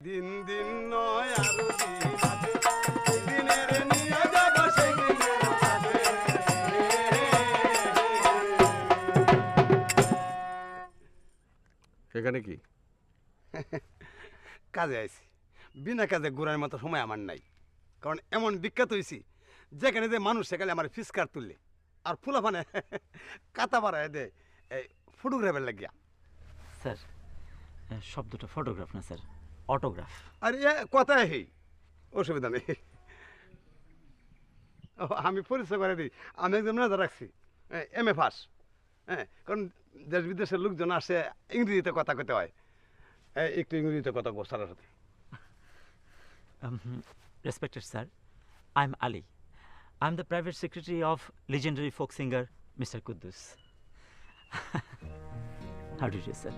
দিন দিন নয় আরও দিন দিনের নিয়ে যাব সেই দিনের কি? কাজে আইছি। বিনা কাজে ঘুরার মতো সময় আমার নাই। কারণ এমন বিখ্যাত হয়েছি যেখানে যে মানুষ সেখানে আমার ফিসকার তুললে। আর ফুলাফানে কাতা বাড়ায় দেয় এই ফটোগ্রাফের লাগিয়া। স্যার শব্দটা ফটোগ্রাফ না স্যার। অটোগ্রাফ আর এ কথা হেই অসুবিধা নেই। ও, আমি পরিচয় করে দিই। আমি একজন মেধা রাখছি। M A pass. হ্যাঁ কারণ দেশ বিদেশের লোকজন আসে ইংরেজিতে কথা কইতে হয়। একটু ইংরেজিতে কথা বল স্যারের সাথে। Respected sir I am Ali I am the private secretary of legendary folk singer mister Kuddus how do sir